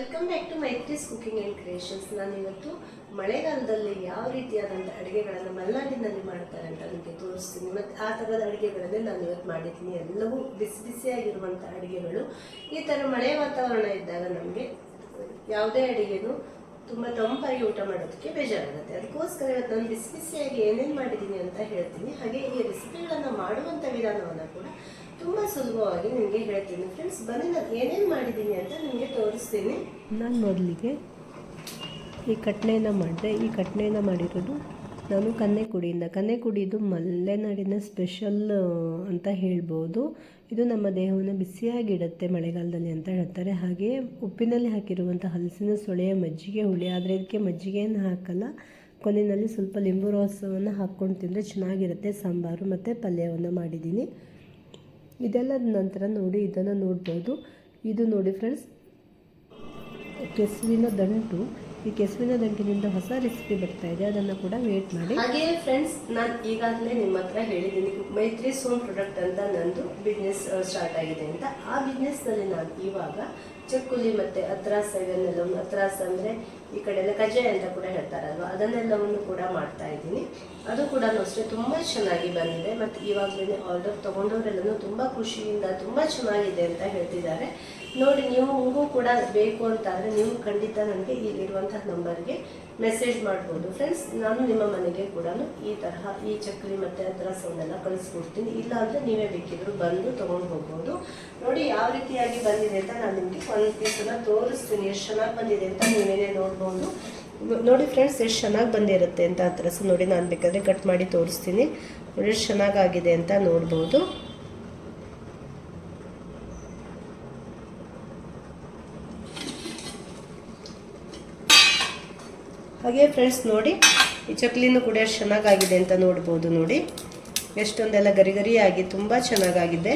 Welcome back to Tee's cooking and creations ನಾನು ಇವತ್ತು ಮಳೆಗಾಲದಲ್ಲಿ ಯಾವ ರೀತಿಯಾದಂಥ ಅಡುಗೆಗಳನ್ನು ಮಲೆನಾಡಿನಲ್ಲಿ ಮಾಡ್ತಾರೆ ಅಂತ ನಿಮಗೆ ತೋರಿಸ್ತೀನಿ. ಮತ್ತು ಆ ಥರದ ಅಡುಗೆಗಳನ್ನೇ ನಾನು ಇವತ್ತು ಮಾಡಿದ್ದೀನಿ. ಎಲ್ಲವೂ ಬಿಸಿ ಬಿಸಿಯಾಗಿರುವಂಥ ಅಡುಗೆಗಳು. ಈ ಥರ ಮಳೆ ವಾತಾವರಣ ಇದ್ದಾಗ ನಮಗೆ ಯಾವುದೇ ಅಡುಗೆನೂ ತುಂಬ ತಂಪಾಗಿ ಊಟ ಮಾಡೋದಕ್ಕೆ ಬೇಜಾರಾಗುತ್ತೆ. ಅದಕ್ಕೋಸ್ಕರ ಇವತ್ತು ನಾನು ಬಿಸಿ ಬಿಸಿಯಾಗಿ ಏನೇನು ಮಾಡಿದ್ದೀನಿ ಅಂತ ಹೇಳ್ತೀನಿ. ಹಾಗೆ ಈ ರೆಸಿಪಿಗಳನ್ನು ಮಾಡುವಂಥ ವಿಧಾನವನ್ನು ಕೂಡ ತುಂಬ ಸುಲಭವಾಗಿ ನಿಮಗೆ ಹೇಳ್ತೀನಿ. ಫ್ರೆಂಡ್ಸ್ ಬನ್ನಿ, ನಾನು ಏನೇನು ಮಾಡಿದ್ದೀನಿ ಅಂತ ನಿಮಗೆ ತೋರಿಸ್ತೀನಿ. ನಾನು ಮೊದಲಿಗೆ ಈ ಕಟ್ನೆಯನ್ನು ಮಾಡಿದೆ. ಈ ಕಟ್ನೆಯನ್ನು ಮಾಡಿರೋದು ನಾನು ಕನ್ನೆಕುಡಿಯಿಂದ ಕನ್ನೆಕುಡಿದು ಮಲೆನಾಡಿನ ಸ್ಪೆಷಲ್ ಅಂತ ಹೇಳ್ಬೋದು. ಇದು ನಮ್ಮ ದೇಹವನ್ನು ಬಿಸಿಯಾಗಿಡುತ್ತೆ ಮಳೆಗಾಲದಲ್ಲಿ ಅಂತ ಹೇಳ್ತಾರೆ. ಹಾಗೆಯೇ ಉಪ್ಪಿನಲ್ಲಿ ಹಾಕಿರುವಂಥ ಹಲಸಿನ ಸೊಳೆಯ ಮಜ್ಜಿಗೆ, ಹುಳಿ. ಆದರೆ ಇದಕ್ಕೆ ಮಜ್ಜಿಗೆಯನ್ನು ಹಾಕಲ್ಲ. ಕೊನೆಯಲ್ಲಿ ಸ್ವಲ್ಪ ಲಿಂಬು ರಸವನ್ನು ಹಾಕ್ಕೊಂಡು ತಿಂದರೆ ಚೆನ್ನಾಗಿರುತ್ತೆ. ಸಾಂಬಾರು ಮತ್ತು ಪಲ್ಯವನ್ನು ಮಾಡಿದ್ದೀನಿ. ಇದೆಲ್ಲದ ನಂತರ ನೋಡಿ, ಇದನ್ನು ನೋಡ್ಬೋದು. ಇದು ನೋಡಿ ಫ್ರೆಂಡ್ಸ್ ಕೆಸುವಿನ ದಂಟು. ಈ ಕೆಸುವಿನ ದಂಟಿನಿಂದ ಹೊಸ ರೆಸಿಪಿ ಬರ್ತಾ ಇದೆ. ಅದನ್ನು ಕೂಡ ವೇಟ್ ಮಾಡಿ. ಹಾಗೆ ಫ್ರೆಂಡ್ಸ್ ನಾನು ಈಗಾಗಲೇ ನಿಮ್ಮ ಹತ್ರ ಹೇಳಿದ್ದೀನಿ. ಮೈತ್ರಿ ಸೋಮ್ ಪ್ರಾಡಕ್ಟ್ ಅಂತ ನಂದು ಬಿಸ್ನೆಸ್ ಸ್ಟಾರ್ಟ್ ಆಗಿದೆ ಅಂತ. ಆ ಬಿಸ್ನೆಸ್ನಲ್ಲಿ ನಾನು ಇವಾಗ ಚಕ್ಕುಲಿ ಮತ್ತು ಅತ್ರಾಸ ಇವನ್ನೆಲ್ಲವನ್ನು ಅತ್ರಾಸ ಅಂದರೆ ಈ ಕಡೆ ಎಲ್ಲ ಕಜ್ಜಾಯ ಅಂತ ಕೂಡ ಹೇಳ್ತಾರಲ್ವ? ಅದನ್ನೆಲ್ಲವನ್ನು ಕೂಡ ಮಾಡ್ತಾ ಇದ್ದೀನಿ. ಅದು ಕೂಡ ಅಷ್ಟೇ, ತುಂಬ ಚೆನ್ನಾಗಿ ಬಂದಿದೆ. ಮತ್ತು ಇವಾಗಲೇ ಆರ್ಡರ್ ತೊಗೊಂಡವರೆಲ್ಲನೂ ತುಂಬ ಖುಷಿಯಿಂದ, ತುಂಬ ಚೆನ್ನಾಗಿದೆ ಅಂತ ಹೇಳ್ತಿದ್ದಾರೆ. ನೋಡಿ ನಿಮಗೂ ಕೂಡ ಬೇಕು ಅಂತ ನೀವು ಖಂಡಿತ ನನಗೆ ಇಲ್ಲಿರುವಂತಹ ನಂಬರ್ಗೆ ಮೆಸೇಜ್ ಮಾಡ್ಬೋದು. ಫ್ರೆಂಡ್ಸ್ ನಾನು ನಿಮ್ಮ ಮನೆಗೆ ಕೂಡ ಈ ತರಹ ಈ ಚಕ್ರಿ ಮತ್ತು ಸೌಂಡೆಲ್ಲ ಕಳಿಸ್ಕೊಡ್ತೀನಿ. ಇಲ್ಲ ಅಂದರೆ ನೀವೇ ಬೇಕಿದ್ರು ಬಂದು ತೊಗೊಂಡು ಹೋಗ್ಬೋದು. ನೋಡಿ ಯಾವ ರೀತಿಯಾಗಿ ಬಂದಿದೆ ಅಂತ ನಾನು ನಿಮಗೆ ಒಂದು ಪೀಸನ್ನು ತೋರಿಸ್ತೀನಿ. ಎಷ್ಟು ಚೆನ್ನಾಗಿ ಬಂದಿದೆ ಅಂತ ನೀವೇನೇ ನೋಡ್ಬೋದು. ನೋಡಿ ಫ್ರೆಂಡ್ಸ್ ಎಷ್ಟು ಚೆನ್ನಾಗಿ ಬಂದಿರುತ್ತೆ ಅಂತ ಅದ್ರಸ ನೋಡಿ ನಾನು ಬೇಕಾದರೆ ಕಟ್ ಮಾಡಿ ತೋರಿಸ್ತೀನಿ. ನೋಡಿ ಎಷ್ಟು ಚೆನ್ನಾಗಾಗಿದೆ ಅಂತ ನೋಡ್ಬೋದು. ಹಾಗೆ ಫ್ರೆಂಡ್ಸ್ ನೋಡಿ, ಈ ಚಕ್ಲಿನೂ ಕೂಡ ಎಷ್ಟು ಚೆನ್ನಾಗಾಗಿದೆ ಅಂತ ನೋಡ್ಬೋದು ನೋಡಿ. ಎಷ್ಟೊಂದೆಲ್ಲ ಗರಿ ಗರಿಯಾಗಿ ತುಂಬ ಚೆನ್ನಾಗಾಗಿದೆ.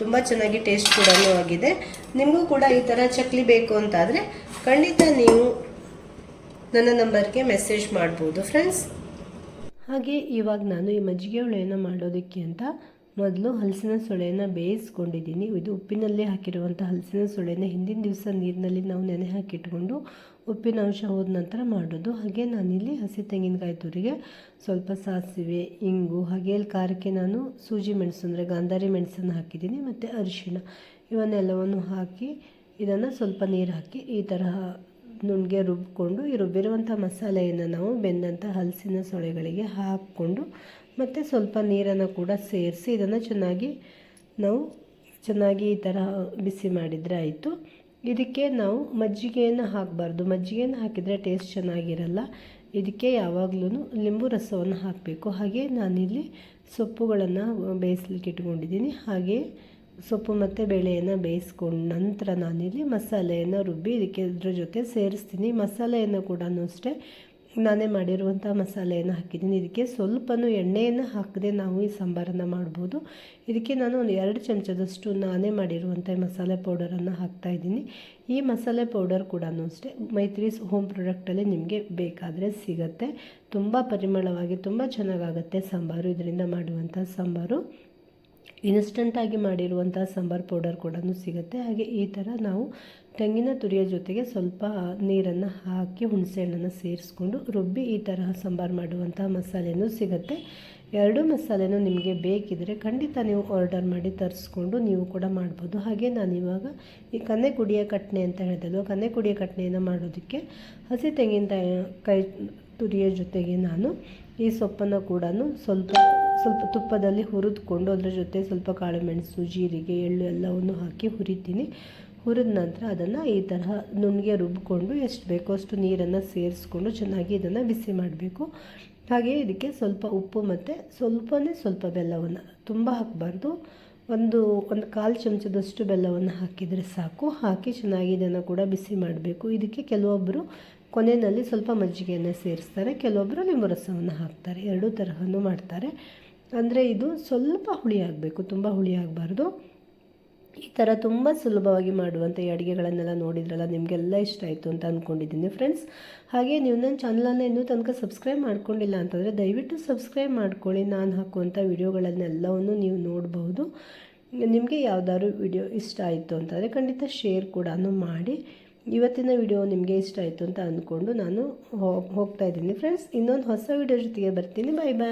ತುಂಬ ಚೆನ್ನಾಗಿ ಟೇಸ್ಟ್ ಕೂಡ ಆಗಿದೆ. ನಿಮಗೂ ಕೂಡ ಈ ಥರ ಚಕ್ಲಿ ಬೇಕು ಅಂತಾದರೆ ಖಂಡಿತ ನೀವು ನನ್ನ ನಂಬರ್ಗೆ ಮೆಸೇಜ್ ಮಾಡ್ಬೋದು ಫ್ರೆಂಡ್ಸ್ ಹಾಗೆ ಇವಾಗ ನಾನು ಈ ಮಜ್ಜಿಗೆ ಹುಳೆಯನ್ನು ಮಾಡೋದಕ್ಕೆ ಅಂತ ಮೊದಲು ಹಲಸಿನ ಸೊಳೆಯನ್ನು ಬೇಯಿಸ್ಕೊಂಡಿದ್ದೀನಿ. ಇದು ಉಪ್ಪಿನಲ್ಲಿ ಹಾಕಿರುವಂಥ ಹಲಸಿನ ಸೊಳೆಯನ್ನು ಹಿಂದಿನ ದಿವಸ ನೀರಿನಲ್ಲಿ ನಾವು ನೆನೆ ಹಾಕಿಟ್ಕೊಂಡು ಉಪ್ಪಿನ ಅಂಶ ಹೋದ ನಂತರ ಮಾಡೋದು. ಹಾಗೆ ನಾನಿಲ್ಲಿ ಹಸಿ ತೆಂಗಿನಕಾಯಿ ತುರಿಗೆ ಸ್ವಲ್ಪ ಸಾಸಿವೆ, ಇಂಗು, ಹಾಗೆ ಇಲ್ಲಿ ಖಾರಕ್ಕೆ ನಾನು ಸೂಜಿ ಮೆಣಸು ಅಂದರೆ ಗಾಂಧಾರಿ ಮೆಣಸನ್ನು ಹಾಕಿದ್ದೀನಿ ಮತ್ತು ಅರಿಶಿಣ. ಇವನ್ನೆಲ್ಲವನ್ನು ಹಾಕಿ ಇದನ್ನು ಸ್ವಲ್ಪ ನೀರು ಹಾಕಿ ಈ ತರಹ ನುಣ್ಣಗೆ ರುಬ್ಬಿಕೊಂಡು ಈ ರುಬ್ಬಿರುವಂಥ ಮಸಾಲೆಯನ್ನು ನಾವು ಬೆಂದಂಥ ಹಲಸಿನ ಸೊಳೆಗಳಿಗೆ ಹಾಕ್ಕೊಂಡು ಮತ್ತು ಸ್ವಲ್ಪ ನೀರನ್ನು ಕೂಡ ಸೇರಿಸಿ ಇದನ್ನು ಚೆನ್ನಾಗಿ ನಾವು ಚೆನ್ನಾಗಿ ಈ ಥರ ಬಿಸಿ ಮಾಡಿದರೆ ಆಯಿತು. ಇದಕ್ಕೆ ನಾವು ಮಜ್ಜಿಗೆಯನ್ನು ಹಾಕಬಾರ್ದು. ಮಜ್ಜಿಗೆಯನ್ನು ಹಾಕಿದರೆ ಟೇಸ್ಟ್ ಚೆನ್ನಾಗಿರಲ್ಲ. ಇದಕ್ಕೆ ಯಾವಾಗಲೂ ಲಿಂಬು ರಸವನ್ನು ಹಾಕಬೇಕು. ಹಾಗೆ ನಾನಿಲ್ಲಿ ಸೊಪ್ಪುಗಳನ್ನು ಬೇಯಿಸ್ಲಿಕ್ಕೆ ಇಟ್ಕೊಂಡಿದ್ದೀನಿ. ಹಾಗೆ ಸೊಪ್ಪು ಮತ್ತು ಬೇಳೆಯನ್ನು ಬೇಯಿಸ್ಕೊಂಡ ನಂತರ ನಾನಿಲ್ಲಿ ಮಸಾಲೆಯನ್ನು ರುಬ್ಬಿ ಇದಕ್ಕೆ ಇದ್ರ ಜೊತೆ ಸೇರಿಸ್ತೀನಿ. ಮಸಾಲೆಯನ್ನು ಕೂಡ ಅಷ್ಟೇ. ನಾನೇ ಮಾಡಿರುವಂಥ ಮಸಾಲೆಯನ್ನು ಹಾಕಿದ್ದೀನಿ. ಇದಕ್ಕೆ ಸ್ವಲ್ಪನೂ ಎಣ್ಣೆಯನ್ನು ಹಾಕದೆ ನಾವು ಈ ಸಾಂಬಾರನ್ನು ಮಾಡ್ಬೋದು. ಇದಕ್ಕೆ ನಾನು ಒಂದು ಎರಡು ಚಮಚದಷ್ಟು ನಾನೇ ಮಾಡಿರುವಂಥ ಮಸಾಲೆ ಪೌಡರನ್ನು ಹಾಕ್ತಾಯಿದ್ದೀನಿ ಈ ಮಸಾಲೆ ಪೌಡರ್ ಕೂಡ ಅಷ್ಟೇ ಮೈತ್ರೀಸ್ ಹೋಮ್ ಪ್ರಾಡಕ್ಟಲ್ಲಿ ನಿಮಗೆ ಬೇಕಾದರೆ ಸಿಗುತ್ತೆ. ತುಂಬ ಪರಿಮಳವಾಗಿ, ತುಂಬ ಚೆನ್ನಾಗಾಗತ್ತೆ ಸಾಂಬಾರು. ಇದರಿಂದ ಮಾಡುವಂಥ ಸಾಂಬಾರು ಇನ್ಸ್ಟಂಟಾಗಿ ಮಾಡಿರುವಂಥ ಸಾಂಬಾರು ಪೌಡರ್ ಕೂಡ ಸಿಗುತ್ತೆ. ಹಾಗೆ ಈ ಥರ ನಾವು ತೆಂಗಿನ ತುರಿಯ ಜೊತೆಗೆ ಸ್ವಲ್ಪ ನೀರನ್ನು ಹಾಕಿ ಹುಣಸೆಹಣ್ಣನ್ನು ಸೇರಿಸ್ಕೊಂಡು ರುಬ್ಬಿ ಈ ತರಹ ಸಾಂಬಾರು ಮಾಡುವಂತಹ ಮಸಾಲೆನೂ ಸಿಗುತ್ತೆ. ಎರಡೂ ಮಸಾಲೆನೂ ನಿಮಗೆ ಬೇಕಿದ್ದರೆ ಖಂಡಿತ ನೀವು ಆರ್ಡರ್ ಮಾಡಿ ತರಿಸ್ಕೊಂಡು ನೀವು ಕೂಡ ಮಾಡ್ಬೋದು. ಹಾಗೆ ನಾನು ಇವಾಗ ಈ ಕನ್ನೆ ಕುಡಿಯ ಕಟ್ನೆ ಅಂತ ಹೇಳಿದಲ್ವ ಕನ್ನೆ ಕುಡಿಯ ಕಟ್ನೆಯನ್ನು ಮಾಡೋದಕ್ಕೆ ಹಸಿ ತೆಂಗಿನ ಕೈ ತುರಿಯ ಜೊತೆಗೆ ನಾನು ಈ ಸೊಪ್ಪನ್ನು ಕೂಡ ಸ್ವಲ್ಪ ಸ್ವಲ್ಪ ತುಪ್ಪದಲ್ಲಿ ಹುರಿದುಕೊಂಡು ಅದರ ಜೊತೆ ಸ್ವಲ್ಪ ಕಾಳುಮೆಣಸು ಜೀರಿಗೆ, ಎಳ್ಳು ಎಲ್ಲವನ್ನು ಹಾಕಿ ಹುರಿತೀನಿ. ಹುರಿದ ನಂತರ ಅದನ್ನು ಈ ತರಹ ನುಣ್ಣಗೆ ರುಬ್ಬಿಕೊಂಡು ಎಷ್ಟು ಬೇಕೋ ಅಷ್ಟು ನೀರನ್ನು ಸೇರಿಸ್ಕೊಂಡು ಚೆನ್ನಾಗಿ ಇದನ್ನು ಬಿಸಿ ಮಾಡಬೇಕು. ಹಾಗೆ ಇದಕ್ಕೆ ಸ್ವಲ್ಪ ಉಪ್ಪು ಮತ್ತು ಸ್ವಲ್ಪನೇ ಸ್ವಲ್ಪ ಬೆಲ್ಲವನ್ನು. ತುಂಬ ಹಾಕಬಾರ್ದು. ಒಂದು ಒಂದು ಕಾಲು ಚಮಚದಷ್ಟು ಬೆಲ್ಲವನ್ನು ಹಾಕಿದರೆ ಸಾಕು. ಹಾಕಿ ಚೆನ್ನಾಗಿ ಇದನ್ನು ಕೂಡ ಬಿಸಿ ಮಾಡಬೇಕು. ಇದಕ್ಕೆ ಕೆಲವೊಬ್ಬರು ಕೊನೆಯಲ್ಲಿ ಸ್ವಲ್ಪ ಮಜ್ಜಿಗೆಯನ್ನು ಸೇರಿಸ್ತಾರೆ. ಕೆಲವೊಬ್ಬರು ಲಿಂಬು ರಸವನ್ನು ಹಾಕ್ತಾರೆ. ಎರಡೂ ತರಹನೂ ಮಾಡ್ತಾರೆ. ಅಂದರೆ ಇದು ಸ್ವಲ್ಪ ಹುಳಿ ಆಗಬೇಕು. ತುಂಬ ಹುಳಿ ಆಗಬಾರ್ದು. ಈ ಥರ ತುಂಬ ಸುಲಭವಾಗಿ ಮಾಡುವಂಥ ಈ ಅಡುಗೆಗಳನ್ನೆಲ್ಲ ನೋಡಿದ್ರಲ್ಲ, ನಿಮಗೆಲ್ಲ ಇಷ್ಟ ಆಯಿತು ಅಂತ ಅಂದ್ಕೊಂಡಿದ್ದೀನಿ ಫ್ರೆಂಡ್ಸ್ ಹಾಗೆ ನೀವು ನನ್ನ ಚಾನಲನ್ನು ಇನ್ನೂ ತನಕ ಸಬ್ಸ್ಕ್ರೈಬ್ ಮಾಡ್ಕೊಂಡಿಲ್ಲ ಅಂತಂದರೆ ದಯವಿಟ್ಟು ಸಬ್ಸ್ಕ್ರೈಬ್ ಮಾಡ್ಕೊಳ್ಳಿ. ನಾನು ಹಾಕುವಂಥ ವಿಡಿಯೋಗಳನ್ನೆಲ್ಲವನ್ನು ನೀವು ನೋಡಬಹುದು. ನಿಮಗೆ ಯಾವುದಾದ್ರು ವಿಡಿಯೋ ಇಷ್ಟ ಆಯಿತು ಅಂತಂದರೆ ಖಂಡಿತ ಶೇರ್ ಕೂಡ ಮಾಡಿ. ಇವತ್ತಿನ ವಿಡಿಯೋ ನಿಮಗೆ ಇಷ್ಟ ಆಯಿತು ಅಂತ ಅಂದ್ಕೊಂಡು ನಾನು ಹೋಗ್ತಾ ಇದ್ದೀನಿ ಫ್ರೆಂಡ್ಸ್ ಇನ್ನೊಂದು ಹೊಸ ವಿಡಿಯೋ ಜೊತೆಗೆ ಬರ್ತೀನಿ. ಬಾಯ್ ಬಾಯ್